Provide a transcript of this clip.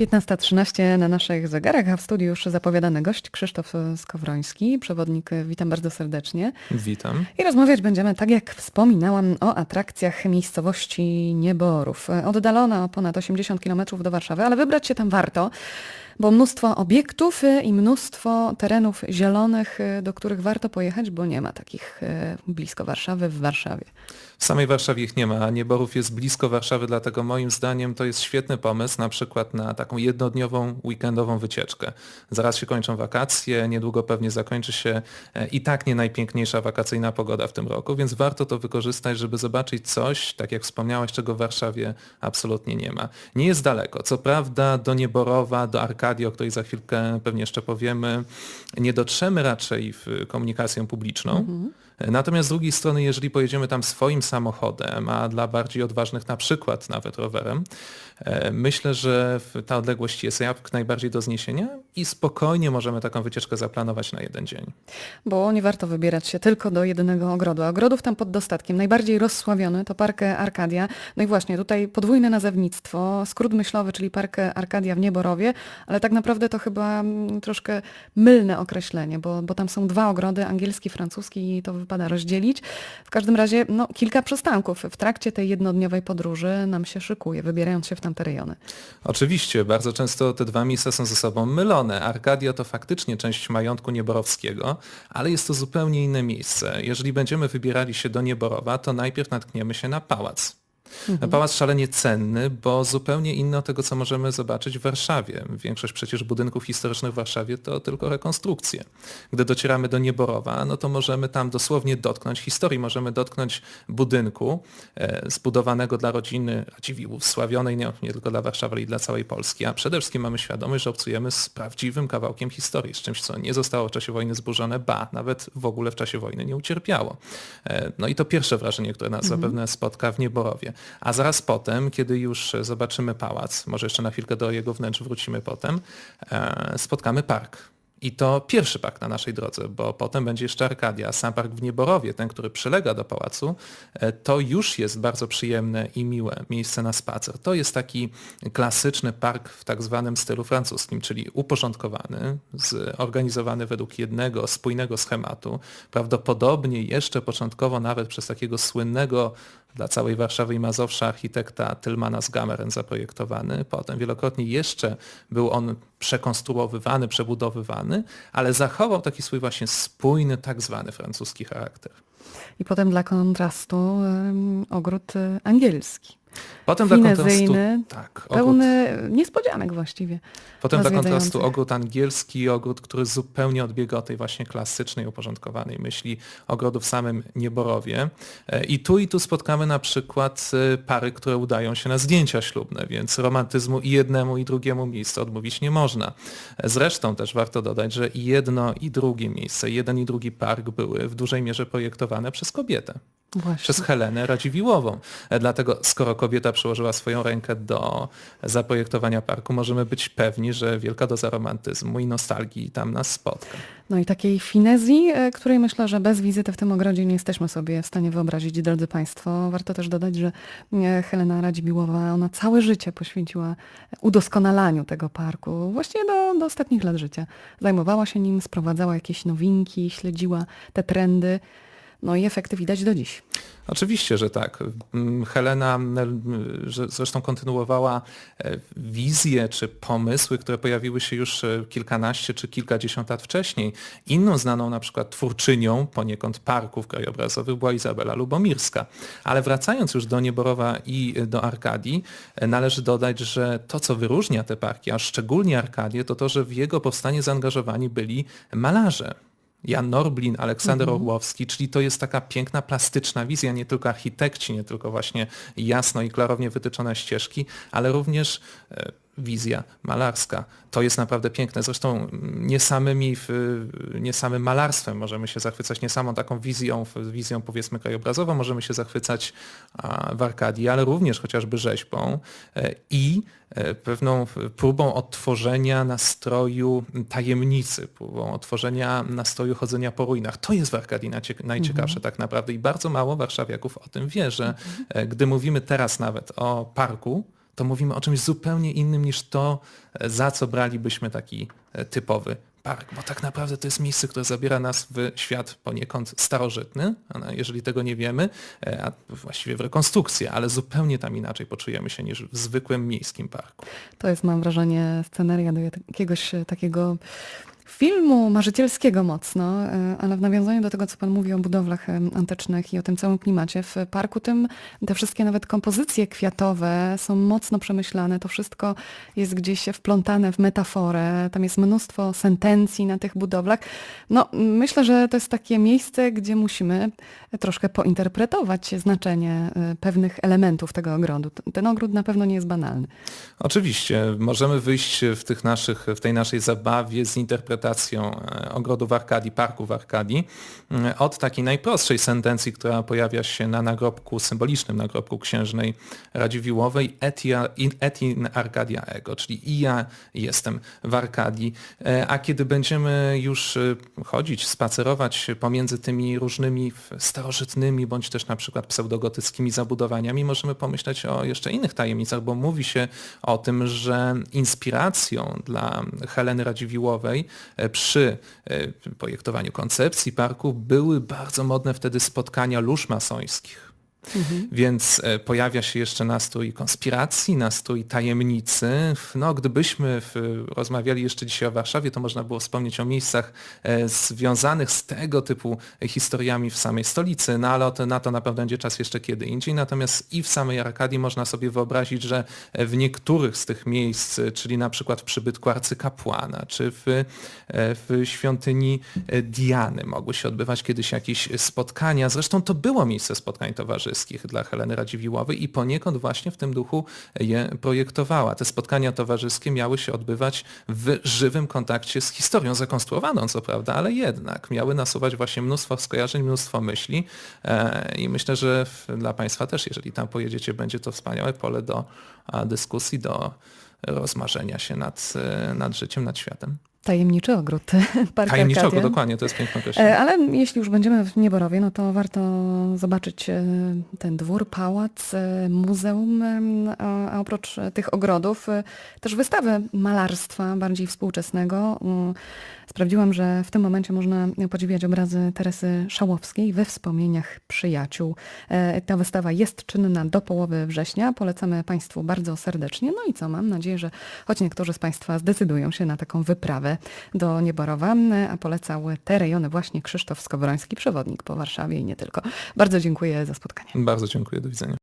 15.13 na naszych zegarach, a w studiu już zapowiadany gość Krzysztof Skowroński, przewodnik. Witam bardzo serdecznie. Witam. I rozmawiać będziemy, tak jak wspominałam, o atrakcjach miejscowości Nieborów. Oddalona o ponad 80 km do Warszawy, ale wybrać się tam warto bo mnóstwo obiektów i mnóstwo terenów zielonych, do których warto pojechać, bo nie ma takich e, blisko Warszawy w Warszawie. W samej Warszawie ich nie ma, a Nieborów jest blisko Warszawy, dlatego moim zdaniem to jest świetny pomysł na przykład na taką jednodniową, weekendową wycieczkę. Zaraz się kończą wakacje, niedługo pewnie zakończy się e, i tak nie najpiękniejsza wakacyjna pogoda w tym roku, więc warto to wykorzystać, żeby zobaczyć coś, tak jak wspomniałeś, czego w Warszawie absolutnie nie ma. Nie jest daleko. Co prawda do Nieborowa, do Arkadii, o której za chwilkę pewnie jeszcze powiemy, nie dotrzemy raczej w komunikację publiczną. Mhm Natomiast z drugiej strony, jeżeli pojedziemy tam swoim samochodem, a dla bardziej odważnych na przykład nawet rowerem, e, myślę, że ta odległość jest jak najbardziej do zniesienia i spokojnie możemy taką wycieczkę zaplanować na jeden dzień. Bo nie warto wybierać się tylko do jedynego ogrodu. Ogrodów tam pod dostatkiem. Najbardziej rozsławiony to Park Arkadia. No i właśnie tutaj podwójne nazewnictwo, skrót myślowy, czyli Park Arkadia w Nieborowie, ale tak naprawdę to chyba mm, troszkę mylne określenie, bo, bo tam są dwa ogrody, angielski, francuski i to wypada rozdzielić. W każdym razie no, kilka przystanków w trakcie tej jednodniowej podróży nam się szykuje, wybierając się w tamte rejony. Oczywiście, bardzo często te dwa miejsca są ze sobą mylone. Arkadia to faktycznie część majątku Nieborowskiego, ale jest to zupełnie inne miejsce. Jeżeli będziemy wybierali się do Nieborowa, to najpierw natkniemy się na pałac. Mhm. Pałac szalenie cenny, bo zupełnie inny od tego, co możemy zobaczyć w Warszawie. Większość przecież budynków historycznych w Warszawie to tylko rekonstrukcje. Gdy docieramy do Nieborowa, no to możemy tam dosłownie dotknąć historii, możemy dotknąć budynku e, zbudowanego dla rodziny Radziwiłłów, sławionej nie, nie tylko dla Warszawy, ale i dla całej Polski, a przede wszystkim mamy świadomość, że obcujemy z prawdziwym kawałkiem historii, z czymś, co nie zostało w czasie wojny zburzone, ba, nawet w ogóle w czasie wojny nie ucierpiało. E, no i to pierwsze wrażenie, które nas mhm. zapewne spotka w Nieborowie. A zaraz potem, kiedy już zobaczymy pałac, może jeszcze na chwilkę do jego wnętrz wrócimy potem, e, spotkamy park. I to pierwszy park na naszej drodze, bo potem będzie jeszcze Arkadia. Sam park w Nieborowie, ten, który przylega do pałacu, e, to już jest bardzo przyjemne i miłe miejsce na spacer. To jest taki klasyczny park w tak zwanym stylu francuskim, czyli uporządkowany, zorganizowany według jednego spójnego schematu. Prawdopodobnie jeszcze początkowo nawet przez takiego słynnego dla całej Warszawy i Mazowsza architekta Tylmana z Gameren zaprojektowany. Potem wielokrotnie jeszcze był on przekonstruowywany, przebudowywany, ale zachował taki swój właśnie spójny, tak zwany francuski charakter. I potem dla kontrastu ogród e, angielski. Potem dla kontrastu, tak, pełny ogród, niespodzianek właściwie. Potem dla kontrastu ogród angielski, ogród, który zupełnie odbiega od tej właśnie klasycznej, uporządkowanej myśli ogrodu w samym Nieborowie. E, I tu i tu spotkamy na przykład e, pary, które udają się na zdjęcia ślubne, więc romantyzmu i jednemu i drugiemu miejscu odmówić nie można. E, zresztą też warto dodać, że jedno i drugie miejsce, jeden i drugi park były w dużej mierze projektowane przez kobietę. Właśnie. przez Helenę Radziwiłłową. Dlatego skoro kobieta przyłożyła swoją rękę do zaprojektowania parku, możemy być pewni, że wielka doza romantyzmu i nostalgii tam nas spotka. No i takiej finezji, e, której myślę, że bez wizyty w tym ogrodzie nie jesteśmy sobie w stanie wyobrazić, drodzy Państwo. Warto też dodać, że e, Helena Radziwiłłowa, ona całe życie poświęciła udoskonalaniu tego parku, właściwie do, do ostatnich lat życia. Zajmowała się nim, sprowadzała jakieś nowinki, śledziła te trendy. No i efekty widać do dziś. Oczywiście, że tak. Mm, Helena zresztą kontynuowała e, wizje czy pomysły, które pojawiły się już e, kilkanaście czy kilkadziesiąt lat wcześniej. Inną znaną na przykład twórczynią poniekąd parków krajobrazowych była Izabela Lubomirska. Ale wracając już do Nieborowa i do Arkadii, e, należy dodać, że to, co wyróżnia te parki, a szczególnie Arkadię, to to, że w jego powstanie zaangażowani byli malarze. Jan Norblin, Aleksander mhm. Orłowski, czyli to jest taka piękna, plastyczna wizja, nie tylko architekci, nie tylko właśnie jasno i klarownie wytyczone ścieżki, ale również e, wizja malarska. To jest naprawdę piękne. Zresztą nie, samymi, nie samym malarstwem możemy się zachwycać, nie samą taką wizją, wizją powiedzmy krajobrazową możemy się zachwycać w Arkadii, ale również chociażby rzeźbą e, i e, pewną próbą odtworzenia nastroju tajemnicy, próbą odtworzenia nastroju chodzenia po ruinach. To jest w Arkadii najciekawsze mhm. tak naprawdę i bardzo mało warszawiaków o tym wie, że mhm. E, gdy mówimy teraz nawet o parku, to mówimy o czymś zupełnie innym niż to, e, za co bralibyśmy taki e, typowy park, bo tak naprawdę to jest miejsce, które zabiera nas w świat poniekąd starożytny, jeżeli tego nie wiemy, e, a właściwie w rekonstrukcję, ale zupełnie tam inaczej poczujemy się niż w zwykłym miejskim parku. To jest, mam wrażenie, sceneria do jakiegoś takiego filmu marzycielskiego mocno, e, ale w nawiązaniu do tego, co Pan mówi o budowlach e, antycznych i o tym całym klimacie, w parku tym te wszystkie nawet kompozycje kwiatowe są mocno przemyślane, to wszystko jest gdzieś wplątane w metaforę, tam jest mnóstwo sentencji na tych budowlach. No, myślę, że to jest takie miejsce, gdzie musimy troszkę pointerpretować znaczenie e, pewnych elementów tego ogrodu. Ten ogród na pewno nie jest banalny. Oczywiście, możemy wyjść w, tych naszych, w tej naszej zabawie z interpretacją e, ogrodu w Arkadii, parku w Arkadii, mm, od takiej najprostszej sentencji, która pojawia się na nagrobku, symbolicznym nagrobku księżnej Radziwiłłowej, etia, in, etin Arcadia ego, czyli i ja jestem w Arkadii. E, A kiedy będziemy już e, chodzić, spacerować pomiędzy tymi różnymi starożytnymi, bądź też na przykład pseudogotyckimi zabudowaniami, możemy pomyśleć o jeszcze innych tajemnicach, bo mówi się o tym, że inspiracją dla Heleny Radziwiłłowej e, przy e, projektowaniu koncepcji parku były bardzo modne wtedy spotkania lóż masońskich. Więc e, pojawia się jeszcze nastrój konspiracji, nastrój tajemnicy. No, gdybyśmy w, rozmawiali jeszcze dzisiaj o Warszawie, to można było wspomnieć o miejscach e, związanych z tego typu historiami w samej stolicy, no ale to, na to na pewno będzie czas jeszcze kiedy indziej. Natomiast i w samej Arkadii można sobie wyobrazić, że w niektórych z tych miejsc, e, czyli na przykład w przybytku arcykapłana, czy w, w świątyni Diany mogły się odbywać kiedyś jakieś spotkania. Zresztą to było miejsce spotkań towarzyskich dla Heleny Radziwiłłowej i poniekąd właśnie w tym duchu je projektowała. Te spotkania towarzyskie miały się odbywać w żywym kontakcie z historią, zakonstruowaną co prawda, ale jednak miały nasuwać właśnie mnóstwo skojarzeń, mnóstwo myśli e, i myślę, że dla Państwa też, jeżeli tam pojedziecie, będzie to wspaniałe pole do dyskusji, do rozmarzenia się nad, e, nad życiem, nad światem. Tajemniczy ogród Park Tajemniczego, dokładnie, to jest piękne określenie. E, Ale jeśli już będziemy w Nieborowie, no to warto zobaczyć e, ten dwór, pałac, e, muzeum, a, oprócz tych ogrodów też wystawę malarstwa bardziej współczesnego. Mm, Sprawdziłam, że w tym momencie można podziwiać obrazy Teresy Szałowskiej we wspomnieniach przyjaciół. Ta wystawa jest czynna do połowy września. Polecamy Państwu bardzo serdecznie. No i co, mam nadzieję, że choć niektórzy z Państwa zdecydują się na taką wyprawę do Nieborowa, a polecał te rejony właśnie Krzysztof Skowroński, przewodnik po Warszawie i nie tylko. Bardzo dziękuję za spotkanie. Bardzo dziękuję, do widzenia.